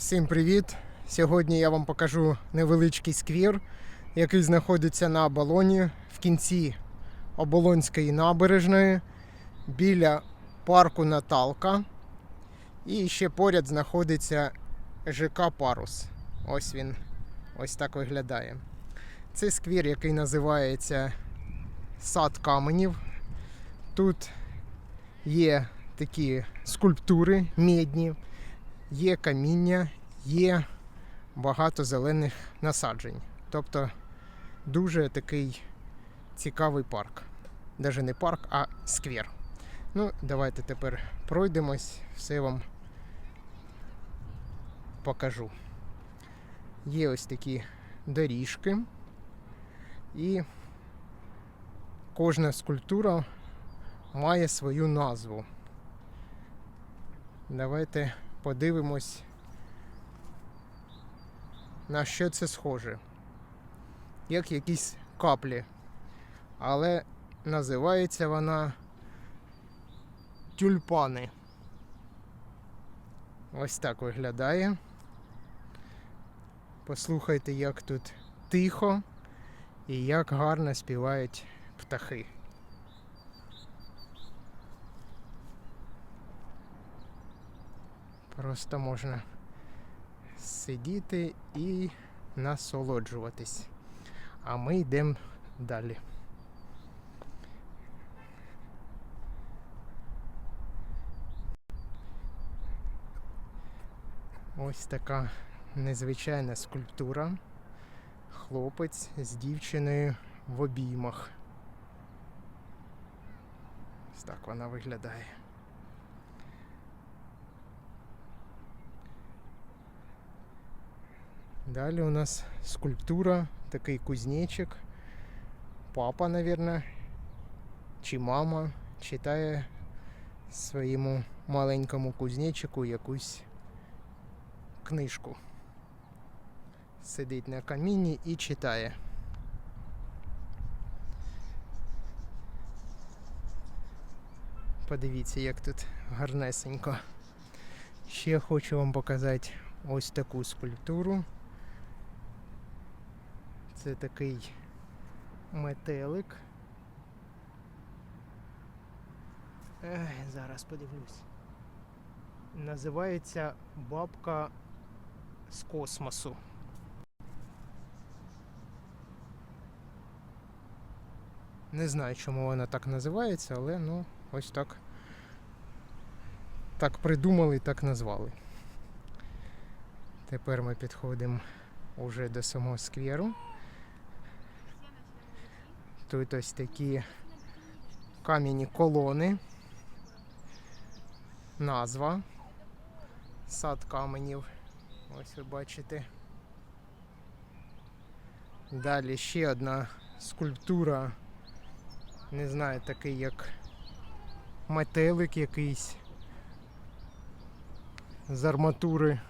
Всім привіт! Сьогодні я вам покажу невеличкий сквір, який знаходиться на оболоні в кінці Оболонської набережної біля парку Наталка. І ще поряд знаходиться ЖК Парус. Ось він ось так виглядає. Це сквір, який називається Сад каменів. Тут є такі скульптури мідні, є каміння, є багато зелених насаджень. Тобто дуже такий цікавий парк. Навіть не парк, а сквер. Ну, давайте тепер пройдемось, все вам покажу. Є ось такі доріжки, і кожна скульптура має свою назву. Давайте подивимось, на що це схоже. Як якісь каплі. Але називається вона тюльпани. Ось так виглядає. Послухайте, як тут тихо і як гарно співають птахи. Просто можна сидіти і насолоджуватись. А ми йдемо далі. Ось така незвичайна скульптура. Хлопець з дівчиною в обіймах. Ось так вона виглядає. Далі у нас скульптура, такий кузнечик. Папа, наверное, чи мама читає своєму маленькому кузнечику якусь книжку. Сидить на камінні і читає. Подивіться, як тут гарнесенько. Ще хочу вам показати ось таку скульптуру. Це такий метелик. Ех, зараз подивлюсь. Називається бабка з космосу. Не знаю, чому вона так називається, але ну ось так. Так придумали, і так назвали. Тепер ми підходимо уже до самого скверу. Тут ось такі кам'яні колони. Назва. Сад каменів. Ось ви бачите. Далі ще одна скульптура. Не знаю, такий як метелик якийсь з арматури.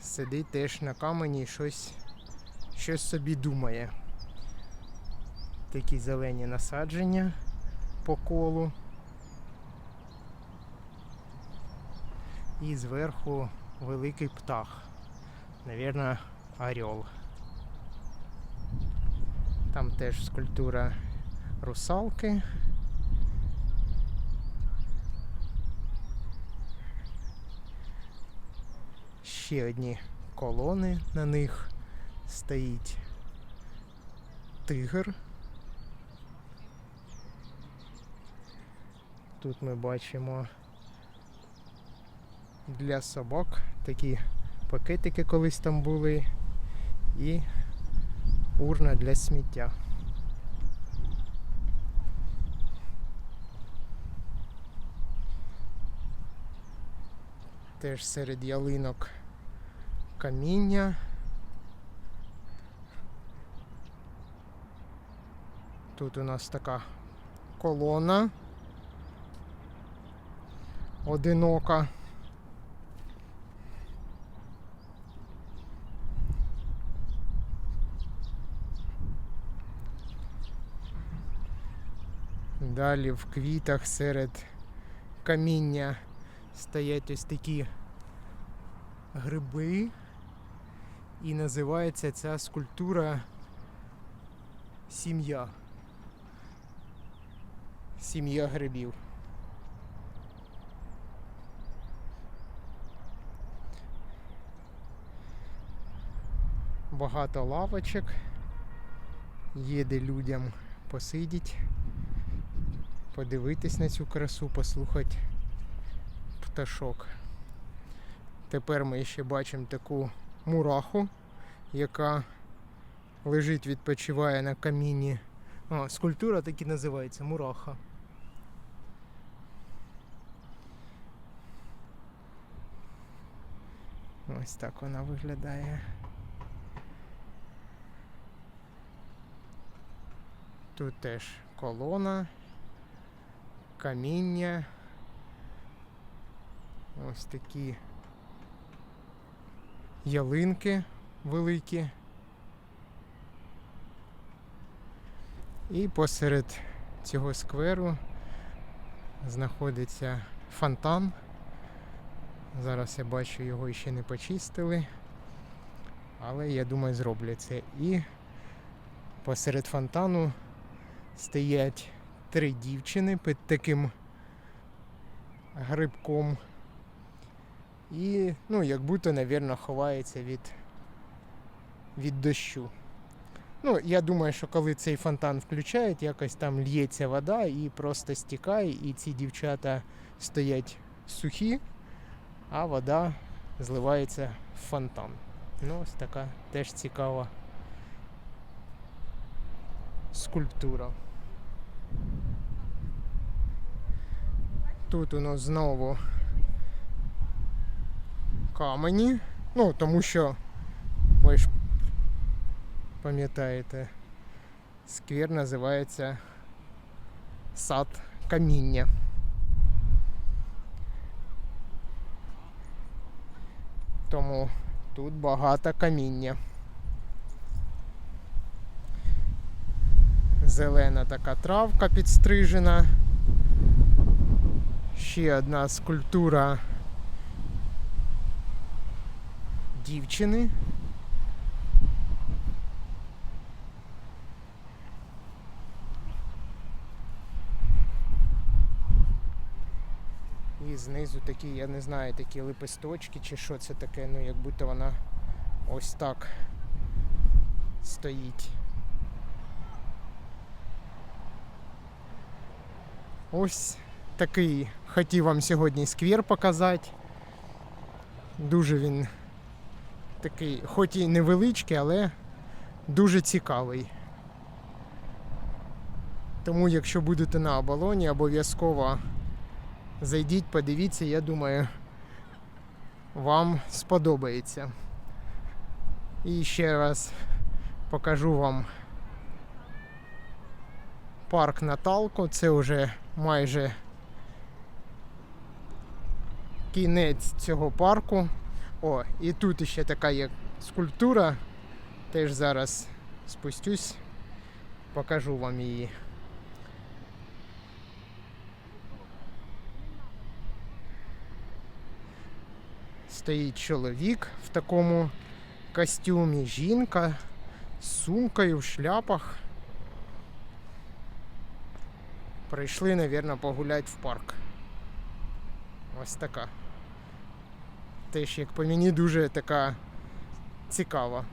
Сидить теж на камені і щось, щось собі думає. Такі зелені насадження по колу. І зверху великий птах. Навірно, орел. Там теж скульптура русалки. Ще одні колони на них стоїть тигр. Тут ми бачимо для собак такі пакетики колись там були і урна для сміття. Теж серед ялинок каміння. Тут у нас така колона одинока. Далі в квітах серед каміння стоять ось такі гриби. І називається ця скульптура Сім'я. Сім'я грибів. Багато лавочок. Є де людям посидіти, подивитись на цю красу, послухати пташок. Тепер ми ще бачимо таку мураху, яка лежить, відпочиває на камінні. А, скульптура так і називається мураха. Ось так вона виглядає. Тут теж колона, каміння. Ось такі ялинки великі. І посеред цього скверу знаходиться фонтан. Зараз я бачу, його ще не почистили. Але я думаю, зроблять це. І посеред фонтану стоять три дівчини під таким грибком. І, ну, як будто, мабуть, ховається від, від дощу. Ну, я думаю, що коли цей фонтан включають, якось там л'ється вода і просто стікає, і ці дівчата стоять сухі, а вода зливається в фонтан. Ну, ось така теж цікава скульптура. Тут у нас знову камені. Ну, тому що ви ж пам'ятаєте, сквер називається сад каміння. Тому тут багато каміння. Зелена така травка підстрижена. Ще одна скульптура дівчини. І знизу такі, я не знаю, такі лепесточки чи що це таке, ну як будто вона ось так стоїть. Ось такий хотів вам сьогодні сквер показати. Дуже він такий, хоч і невеличкий, але дуже цікавий. Тому, якщо будете на оболоні, обов'язково зайдіть, подивіться, я думаю, вам сподобається. І ще раз покажу вам парк Наталко. Це вже майже кінець цього парку. О, і тут ще така є скульптура. Теж зараз спустюсь, покажу вам її. Стоїть чоловік в такому костюмі, жінка з сумкою в шляпах. Прийшли, мабуть, погуляти в парк. Ось така. Теж, як по мені, дуже така цікава.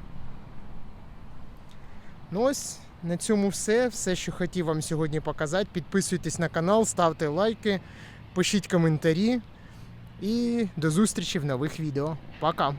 Ну ось, на цьому все. Все, що хотів вам сьогодні показати. Підписуйтесь на канал, ставте лайки, пишіть коментарі. І до зустрічі в нових відео. Пока!